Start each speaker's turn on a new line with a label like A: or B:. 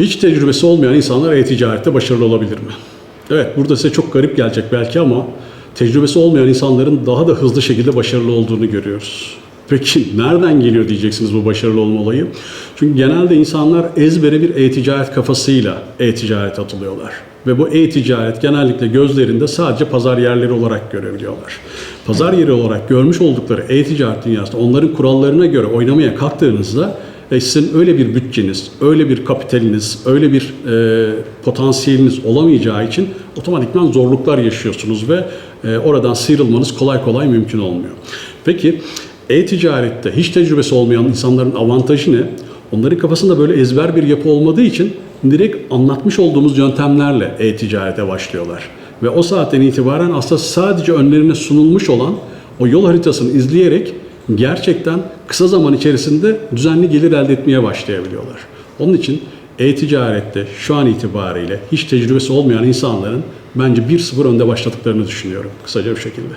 A: Hiç tecrübesi olmayan insanlar e-ticarette başarılı olabilir mi? Evet, burada size çok garip gelecek belki ama tecrübesi olmayan insanların daha da hızlı şekilde başarılı olduğunu görüyoruz. Peki nereden geliyor diyeceksiniz bu başarılı olma olayı? Çünkü genelde insanlar ezbere bir e-ticaret kafasıyla e-ticaret atılıyorlar. Ve bu e-ticaret genellikle gözlerinde sadece pazar yerleri olarak görebiliyorlar. Pazar yeri olarak görmüş oldukları e-ticaret dünyasında onların kurallarına göre oynamaya kalktığınızda e, sizin öyle bir bütçeniz, öyle bir kapitaliniz, öyle bir e, potansiyeliniz olamayacağı için otomatikman zorluklar yaşıyorsunuz ve e, oradan sıyrılmanız kolay kolay mümkün olmuyor. Peki e-ticarette hiç tecrübesi olmayan insanların avantajı ne? Onların kafasında böyle ezber bir yapı olmadığı için direkt anlatmış olduğumuz yöntemlerle e-ticarete başlıyorlar. Ve o saatten itibaren aslında sadece önlerine sunulmuş olan o yol haritasını izleyerek gerçekten kısa zaman içerisinde düzenli gelir elde etmeye başlayabiliyorlar. Onun için e-ticarette şu an itibariyle hiç tecrübesi olmayan insanların bence 1-0 önde başladıklarını düşünüyorum kısaca bir şekilde.